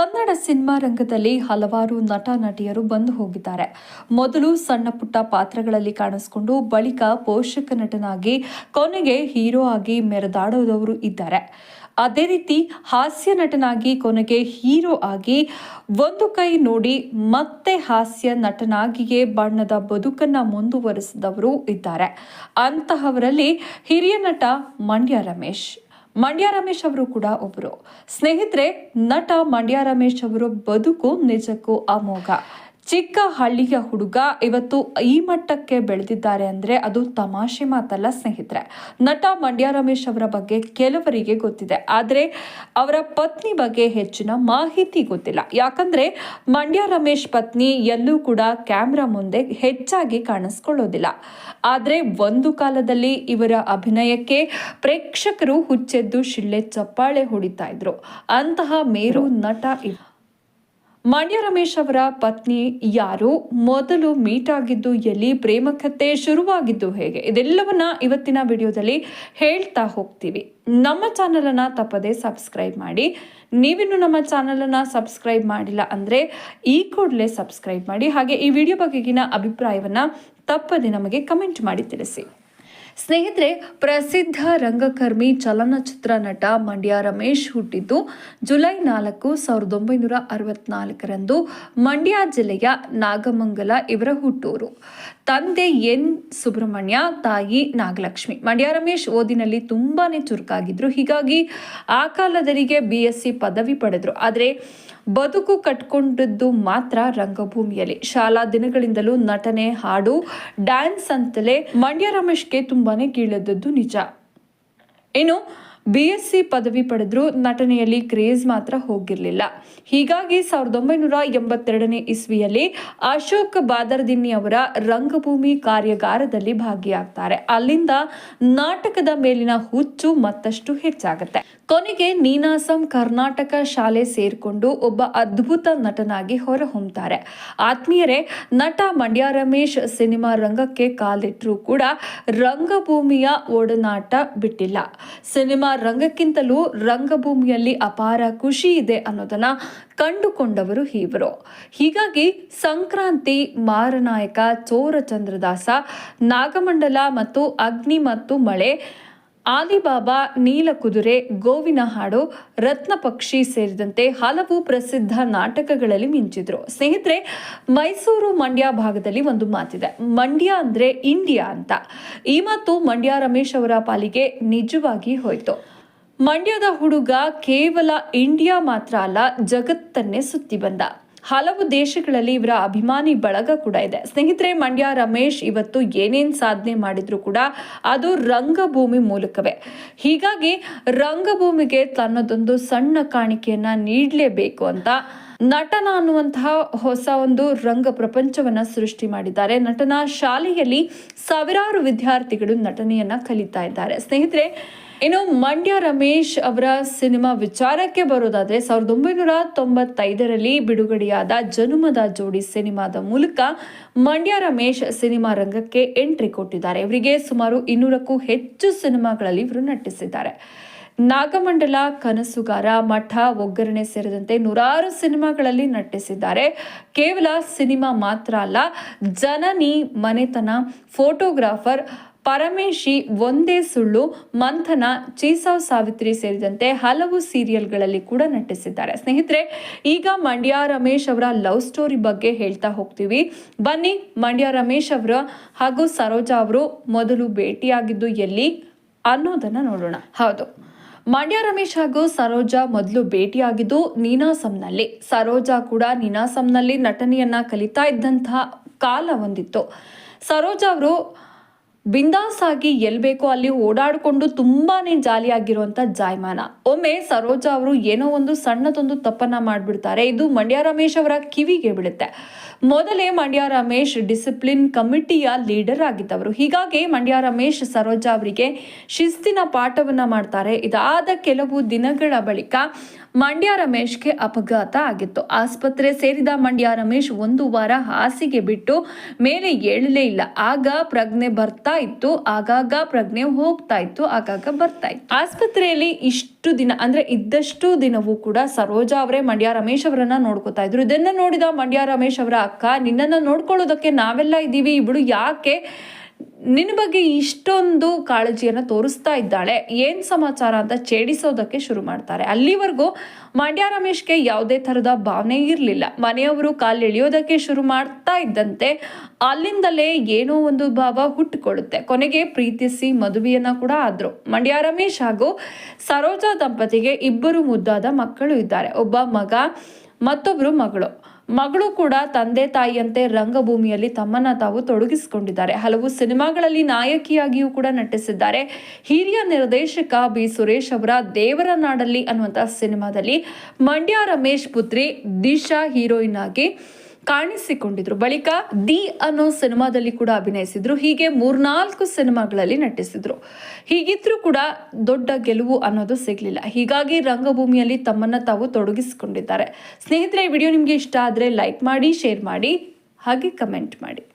Kannada cinema ರಂಗದಲ್ಲಿ ಹಲವಾರು ನಟ ನಟಿಯರು ಬಂದು ಹೋಗಿದ್ದಾರೆ. ಮೊದಲು ಸಣ್ಣ ಪುಟ್ಟ ಪಾತ್ರಗಳಲ್ಲಿ ಕಾಣಿಸಿಕೊಂಡು ಬಳಿಕ ಪೋಷಕ ನಟನಾಗಿ ಕೊನೆಗೆ ಹೀರೋ ಆಗಿ ಮೆರೆದಾಡೋದವರು ಇದ್ದಾರೆ. ಅದೇ ರೀತಿ ಹಾಸ್ಯ ನಟನಾಗಿ ಕೊನೆಗೆ ಹೀರೋ ಆಗಿ ಒಂದು ಕೈ ನೋಡಿ ಮತ್ತೆ ಹಾಸ್ಯ ನಟನಾಗಿಯೇ ಬಣ್ಣದ ಬದುಕನ್ನ ಮುಂದುವರೆಸಿದವರು ಇದ್ದಾರೆ. ಅಂತಹವರಲ್ಲಿ ಹಿರಿಯ ನಟ ಮಂಡ್ಯ ರಮೇಶ್. ಮಂಡ್ಯ ರಮೇಶ್ ಅವರು ಕೂಡ ಒಬ್ಬರು ಸ್ನೇಹಿತರೆ ನಟ ಮಂಡ್ಯ ರಮೇಶ್ ಅವರು ಬದುಕು ನಿಜಕ್ಕೂ ಅಮೋಘ. ಚಿಕ್ಕ ಹಳ್ಳಿಯ ಹುಡುಗ ಇವತ್ತು ಈ ಮಟ್ಟಕ್ಕೆ ಬೆಳೆದಿದ್ದಾರೆ ಅಂದ್ರೆ ಅದು ತಮಾಷೆ ಮಾತಲ್ಲ ಸ್ನೇಹಿತರೆ. ನಟ ಮಂಡ್ಯ ರಮೇಶ್ ಅವರ ಬಗ್ಗೆ ಕೆಲವರಿಗೆ ಗೊತ್ತಿದೆ. ಆದರೆ ಅವರ ಪತ್ನಿ ಬಗ್ಗೆ ಹೆಚ್ಚಿನ ಮಾಹಿತಿ ಗೊತ್ತಿಲ್ಲ. ಯಾಕಂದ್ರೆ ಮಂಡ್ಯ ರಮೇಶ್ ಪತ್ನಿ ಎಲ್ಲೂ ಕೂಡ ಕ್ಯಾಮ್ರಾ ಮುಂದೆ ಹೆಚ್ಚಾಗಿ ಕಾಣಿಸ್ಕೊಳ್ಳೋದಿಲ್ಲ. ಆದರೆ ಒಂದು ಕಾಲದಲ್ಲಿ ಇವರ ಅಭಿನಯಕ್ಕೆ ಪ್ರೇಕ್ಷಕರು ಹುಚ್ಚೆದ್ದು ಶಿಳ್ಳೆ ಚಪ್ಪಾಳೆ ಹೊಡಿತಾ ಇದ್ರು. ಅಂತಹ ಮೇರು ನಟ ಮಂಡ್ಯ ರಮೇಶ್ ಅವರ ಪತ್ನಿ ಯಾರು? ಮೊದಲು ಮೀಟ್ ಆಗಿದ್ದು ಎಲ್ಲಿ? ಪ್ರೇಮ ಕಥೆ ಶುರುವಾಗಿದ್ದು ಹೇಗೆ? ಇದೆಲ್ಲವನ್ನ ಇವತ್ತಿನ ವಿಡಿಯೋದಲ್ಲಿ ಹೇಳ್ತಾ ಹೋಗ್ತೀವಿ. ನಮ್ಮ ಚಾನಲನ್ನು ತಪ್ಪದೆ ಸಬ್ಸ್ಕ್ರೈಬ್ ಮಾಡಿ. ನೀವಿನ್ನು ನಮ್ಮ ಚಾನಲನ್ನು ಸಬ್ಸ್ಕ್ರೈಬ್ ಮಾಡಿಲ್ಲ ಅಂದರೆ ಈ ಕೂಡಲೇ ಸಬ್ಸ್ಕ್ರೈಬ್ ಮಾಡಿ. ಹಾಗೆ ಈ ವಿಡಿಯೋ ಬಗೆಗಿನ ಅಭಿಪ್ರಾಯವನ್ನು ತಪ್ಪದೆ ನಮಗೆ ಕಮೆಂಟ್ ಮಾಡಿ ತಿಳಿಸಿ. ಸ್ನೇಹಿತರೆ, ಪ್ರಸಿದ್ಧ ರಂಗಕರ್ಮಿ, ಚಲನಚಿತ್ರ ನಟ ಮಂಡ್ಯ ರಮೇಶ್ ಹುಟ್ಟಿದ್ದು ಜುಲೈ ನಾಲ್ಕು, ಸಾವಿರದ ಒಂಬೈನೂರ ಅರವತ್ನಾಲ್ಕರಂದು ಮಂಡ್ಯ ಜಿಲ್ಲೆಯ ನಾಗಮಂಗಲ ಇವರ ಹುಟ್ಟೂರು ತಂದೆ ಎನ್. ಸುಬ್ರಹ್ಮಣ್ಯ, ತಾಯಿ ನಾಗಲಕ್ಷ್ಮಿ. ಮಂಡ್ಯ ರಮೇಶ್ ಓದಿನಲ್ಲಿ ತುಂಬಾನೇ ಚುರುಕಾಗಿದ್ರು. ಹೀಗಾಗಿ ಆ ಕಾಲದಲ್ಲಿಗೆ ಬಿ ಎಸ್ ಸಿ ಪದವಿ ಪಡೆದ್ರು. ಆದರೆ ಬದುಕು ಕಟ್ಕೊಂಡಿದ್ದು ಮಾತ್ರ ರಂಗಭೂಮಿಯಲ್ಲಿ. ಶಾಲಾ ದಿನಗಳಿಂದಲೂ ನಟನೆ ಹಾಡು, ಡ್ಯಾನ್ಸ್ ಅಂತಲೇ ಮಂಡ್ಯ ರಮೇಶ್ಗೆ ತುಂಬಾನೇ ಕೀಳದದ್ದು ನಿಜ. ಇನ್ನು ಬಿ ಎಸ್ ಸಿ ಪದವಿ ಪಡೆದರೂ ನಟನೆಯಲ್ಲಿ ಕ್ರೇಜ್ ಮಾತ್ರ ಹೋಗಿರಲಿಲ್ಲ. ಹೀಗಾಗಿ ಸಾವಿರದ ಒಂಬೈನೂರ ಎಂಬತ್ತೆರಡನೇ ಇಸ್ವಿಯಲ್ಲಿ ಅಶೋಕ್ ಬಾದರ್ದಿನ್ನಿ ಅವರ ರಂಗಭೂಮಿ ಕಾರ್ಯಾಗಾರದಲ್ಲಿ ಭಾಗಿಯಾಗ್ತಾರೆ. ಅಲ್ಲಿಂದ ನಾಟಕದ ಮೇಲಿನ ಹುಚ್ಚು ಮತ್ತಷ್ಟು ಹೆಚ್ಚಾಗುತ್ತೆ. ಕೊನೆಗೆ ನೀನಾಸಂ ಕರ್ನಾಟಕ ಶಾಲೆ ಸೇರಿಕೊಂಡು ಒಬ್ಬ ಅದ್ಭುತ ನಟನಾಗಿ ಹೊರಹೊಮ್ತಾರೆ. ಆತ್ಮೀಯರೇ, ನಟ ಮಂಡ್ಯ ರಮೇಶ್ ಸಿನಿಮಾ ರಂಗಕ್ಕೆ ಕಾಲಿಟ್ಟರೂ ಕೂಡ ರಂಗಭೂಮಿಯ ಒಡನಾಟ ಬಿಟ್ಟಿಲ್ಲ. ಸಿನಿಮಾ ರಂಗಕ್ಕಿಂತಲೂ ರಂಗಭೂಮಿಯಲ್ಲಿ ಅಪಾರ ಖುಷಿ ಇದೆ ಅನ್ನೋದನ್ನ ಕಂಡುಕೊಂಡವರು ಇವರು ಹೀಗಾಗಿ ಸಂಕ್ರಾಂತಿ, ಮಾರನಾಯಕ ಚೋರ ಚಂದ್ರದಾಸ ನಾಗಮಂಡಲ ಮತ್ತು ಅಗ್ನಿ ಮತ್ತು ಮಳೆ ಆಲಿಬಾಬಾ ನೀಲಕುದುರೆ ಗೋವಿನ ಹಾಡು, ರತ್ನ ಪಕ್ಷಿ ಸೇರಿದಂತೆ ಹಲವು ಪ್ರಸಿದ್ಧ ನಾಟಕಗಳಲ್ಲಿ ಮಿಂಚಿದ್ರು. ಸ್ನೇಹಿತರೆ, ಮೈಸೂರು ಮಂಡ್ಯ ಭಾಗದಲ್ಲಿ ಒಂದು ಮಾತಿದೆ. ಮಂಡ್ಯ ಅಂದ್ರೆ ಇಂಡಿಯಾ ಅಂತ. ಈ ಮಾತು ಮಂಡ್ಯ ರಮೇಶ್ ಅವರ ಪಾಲಿಗೆ ನಿಜವಾಗಿ ಹೋಯಿತು. ಮಂಡ್ಯದ ಹುಡುಗ ಕೇವಲ ಇಂಡಿಯಾ ಮಾತ್ರ ಅಲ್ಲ, ಜಗತ್ತನ್ನೇ ಸುತ್ತಿ ಬಂದ ಹಲವು ದೇಶಗಳಲ್ಲಿ ಇವರ ಅಭಿಮಾನಿ ಬಳಗ ಕೂಡ ಇದೆ. ಸ್ನೇಹಿತರೆ, ಮಂಡ್ಯ ರಮೇಶ್ ಇವತ್ತು ಏನೇನ್ ಸಾಧನೆ ಮಾಡಿದ್ರು ಕೂಡ ಅದು ರಂಗಭೂಮಿ ಮೂಲಕವೇ. ಹೀಗಾಗಿ ರಂಗಭೂಮಿಗೆ ತನ್ನದೊಂದು ಸಣ್ಣ ಕಾಣಿಕೆಯನ್ನ ನೀಡಲೇಬೇಕು ಅಂತ ನಟನ ಅನ್ನುವಂತಹ ಹೊಸ ಒಂದು ರಂಗ ಪ್ರಪಂಚವನ್ನು ಸೃಷ್ಟಿ ಮಾಡಿದ್ದಾರೆ. ನಟನ ಶಾಲೆಯಲ್ಲಿ ಸಾವಿರಾರು ವಿದ್ಯಾರ್ಥಿಗಳು ನಟನೆಯನ್ನ ಕಲಿತಾ ಇದ್ದಾರೆ. ಸ್ನೇಹಿತರೆ ಇನ್ನು ಮಂಡ್ಯ ರಮೇಶ್ ಅವರ ಸಿನಿಮಾ ವಿಚಾರಕ್ಕೆ ಬರೋದಾದ್ರೆ ಸಾವಿರದ ಒಂಬೈನೂರ ತೊಂಬತ್ತೈದರಲ್ಲಿ ಬಿಡುಗಡೆಯಾದ ಜನುಮದ ಜೋಡಿ ಸಿನಿಮಾದ ಮೂಲಕ ಮಂಡ್ಯ ರಮೇಶ್ ಸಿನಿಮಾ ರಂಗಕ್ಕೆ ಎಂಟ್ರಿ ಕೊಟ್ಟಿದ್ದಾರೆ. ಇವರಿಗೆ ಸುಮಾರು ಇನ್ನೂರಕ್ಕೂ ಹೆಚ್ಚು ಸಿನಿಮಾಗಳಲ್ಲಿ ಇವರು ನಟಿಸಿದ್ದಾರೆ. ನಾಗಮಂಡಲ, ಕನಸುಗಾರ, ಮಠ, ಒಗ್ಗರಣೆ ಸೇರಿದಂತೆ ನೂರಾರು ಸಿನಿಮಾಗಳಲ್ಲಿ ನಟಿಸಿದ್ದಾರೆ. ಕೇವಲ ಸಿನಿಮಾ ಮಾತ್ರ ಅಲ್ಲ, ಜನನಿ, ಮನೆತನ, ಫೋಟೋಗ್ರಾಫರ್ ಪರಮೇಶಿ ಒಂದೇ ಸುಳ್ಳು ಮಂಥನ ಚೀಸಾವ್ ಸಾವಿತ್ರಿ ಸೇರಿದಂತೆ ಹಲವು ಸೀರಿಯಲ್ಗಳಲ್ಲಿ ಕೂಡ ನಟಿಸಿದ್ದಾರೆ. ಸ್ನೇಹಿತರೆ ಈಗ ಮಂಡ್ಯ ರಮೇಶ್ ಅವರ ಲವ್ ಸ್ಟೋರಿ ಬಗ್ಗೆ ಹೇಳ್ತಾ ಹೋಗ್ತೀವಿ. ಬನ್ನಿ ಮಂಡ್ಯ ರಮೇಶ್ ಅವರ ಹಾಗೂ ಸರೋಜಾ ಅವರು ಮೊದಲು ಭೇಟಿಯಾಗಿದ್ದು ಎಲ್ಲಿ ಅನ್ನೋದನ್ನ ನೋಡೋಣ. ಹೌದು. ಮಂಡ್ಯ ರಮೇಶ್ ಹಾಗೂ ಸರೋಜಾ ಮೊದಲು ಭೇಟಿಯಾಗಿದ್ದು ನೀನಾಸಂನಲ್ಲಿ. ಸರೋಜಾ ಕೂಡ ನೀನಾಸಂನಲ್ಲಿ ನಟನೆಯನ್ನ ಕಲಿತಾ ಇದ್ದಂತಹ ಕಾಲ ಒಂದಿತ್ತು. ಸರೋಜಾ ಅವರು ಬಿಂದಾಸ್ ಆಗಿ ಎಲ್ ಬೇಕೋ ಅಲ್ಲಿ ಓಡಾಡಿಕೊಂಡು ತುಂಬಾನೇ ಜಾಲಿಯಾಗಿರುವಂತ ಜಾಯಮಾನ. ಒಮ್ಮೆ ಸರೋಜಾ ಅವರು ಏನೋ ಒಂದು ಸಣ್ಣದೊಂದು ತಪ್ಪನ್ನ ಮಾಡಿಬಿಡ್ತಾರೆ. ಇದು ಮಂಡ್ಯ ರಮೇಶ್ ಅವರ ಕಿವಿಗೆ ಬೀಳುತ್ತೆ. ಮೊದಲೇ ಮಂಡ್ಯ ರಮೇಶ್ ಡಿಸಿಪ್ಲಿನ್ ಕಮಿಟಿಯ ಲೀಡರ್ ಆಗಿದ್ದವರು. ಹೀಗಾಗಿ ಮಂಡ್ಯ ರಮೇಶ್ ಸರೋಜಾ ಅವರಿಗೆ ಶಿಸ್ತಿನ ಪಾಠವನ್ನು ಮಾಡ್ತಾರೆ. ಇದಾದ ಕೆಲವು ದಿನಗಳ ಬಳಿಕ ಮಂಡ್ಯ ರಮೇಶ್ಗೆ ಅಪಘಾತ ಆಗಿತ್ತು. ಆಸ್ಪತ್ರೆ ಸೇರಿದ ಮಂಡ್ಯ ರಮೇಶ್ ಒಂದು ವಾರ ಹಾಸಿಗೆ ಬಿಟ್ಟು ಮೇಲೆ ಏಳಲೇ ಇಲ್ಲ. ಆಗ ಪ್ರಜ್ಞೆ ಬರ್ತಾ ಇತ್ತು. ಆಗಾಗ ಪ್ರಜ್ಞೆ ಹೋಗ್ತಾ ಇತ್ತು. ಆಗಾಗ ಬರ್ತಾ ಇತ್ತು. ಆಸ್ಪತ್ರೆಯಲ್ಲಿ ಇಷ್ಟು ದಿನ, ಅಂದರೆ ಇದ್ದಷ್ಟು ದಿನವೂ ಕೂಡ ಸರೋಜಾ ಅವರೇ ಮಂಡ್ಯ ರಮೇಶ್ ಅವರನ್ನ ನೋಡ್ಕೋತಾ ಇದ್ರು. ಇದನ್ನ ನೋಡಿದ ಮಂಡ್ಯ ರಮೇಶ್ ಅವರ ಅಕ್ಕ, ನಿನ್ನನ್ನು ನೋಡ್ಕೊಳ್ಳೋದಕ್ಕೆ ನಾವೆಲ್ಲ ಇದ್ದೀವಿ ಇಬ್ಬಳು ಯಾಕೆ ನಿನ್ನ ಬಗ್ಗೆ ಇಷ್ಟೊಂದು ಕಾಳಜಿಯನ್ನು ತೋರಿಸ್ತಾ ಇದ್ದಾಳೆ. ಏನು ಸಮಾಚಾರ ಅಂತ ಛೇಡಿಸೋದಕ್ಕೆ ಶುರು ಮಾಡ್ತಾರೆ. ಅಲ್ಲಿವರೆಗೂ ಮಂಡ್ಯ ರಮೇಶ್ಗೆ ಯಾವುದೇ ಥರದ ಭಾವನೆ ಇರಲಿಲ್ಲ. ಮನೆಯವರು ಕಾಲು ಎಳೆಯೋದಕ್ಕೆ ಶುರು ಮಾಡ್ತಾ ಇದ್ದಂತೆ ಅಲ್ಲಿಂದಲೇ ಏನೋ ಒಂದು ಭಾವ ಹುಟ್ಟಿಕೊಳ್ಳುತ್ತೆ ಕೊನೆಗೆ ಪ್ರೀತಿಸಿ ಮದುವೆಯನ್ನು ಕೂಡ ಆದ್ರು. ಮಂಡ್ಯ ರಮೇಶ್ ಹಾಗೂ ಸರೋಜಾ ದಂಪತಿಗೆ ಇಬ್ಬರು ಮುದ್ದಾದ ಮಕ್ಕಳು ಇದ್ದಾರೆ. ಒಬ್ಬ ಮಗ ಮತ್ತೊಬ್ಬರು ಮಗಳು. ಮಗಳು ಕೂಡ ತಂದೆ ತಾಯಿಯಂತೆ ರಂಗಭೂಮಿಯಲ್ಲಿ ತಮ್ಮನ್ನ ತಾವು ತೊಡಗಿಸಿಕೊಂಡಿದ್ದಾರೆ. ಹಲವು ಸಿನಿಮಾಗಳಲ್ಲಿ ನಾಯಕಿಯಾಗಿಯೂ ಕೂಡ ನಟಿಸಿದ್ದಾರೆ. ಹಿರಿಯ ನಿರ್ದೇಶಕ ಬಿ. ಸುರೇಶ್ ಅವರ ದೇವರ ನಾಡಲ್ಲಿ ಅನ್ನುವಂಥ ಸಿನಿಮಾದಲ್ಲಿ ಮಂಡ್ಯ ರಮೇಶ್ ಪುತ್ರಿ ದಿಶಾ ಹೀರೋಯಿನ್ ಆಗಿ ಕಾಣಿಸಿಕೊಂಡಿದ್ರು. ಬಳಿಕ ದಿ ಅನ್ನೋ ಸಿನಿಮಾದಲ್ಲಿ ಕೂಡ ಅಭಿನಯಿಸಿದ್ರು. ಹೀಗೆ ಮೂರ್ನಾಲ್ಕು ಸಿನಿಮಾಗಳಲ್ಲಿ ನಟಿಸಿದ್ರು. ಹೀಗಿದ್ರೂ ಕೂಡ ದೊಡ್ಡ ಗೆಲುವು ಅನ್ನೋದು ಸಿಗಲಿಲ್ಲ. ಹೀಗಾಗಿ ರಂಗಭೂಮಿಯಲ್ಲಿ ತಮ್ಮನ್ನ ತಾವು ತೊಡಗಿಸಿಕೊಂಡಿದ್ದಾರೆ. ಸ್ನೇಹಿತರೆ ವಿಡಿಯೋ ನಿಮಗೆ ಇಷ್ಟ ಆದರೆ ಲೈಕ್ ಮಾಡಿ, ಶೇರ್ ಮಾಡಿ, ಹಾಗೆ ಕಮೆಂಟ್ ಮಾಡಿ.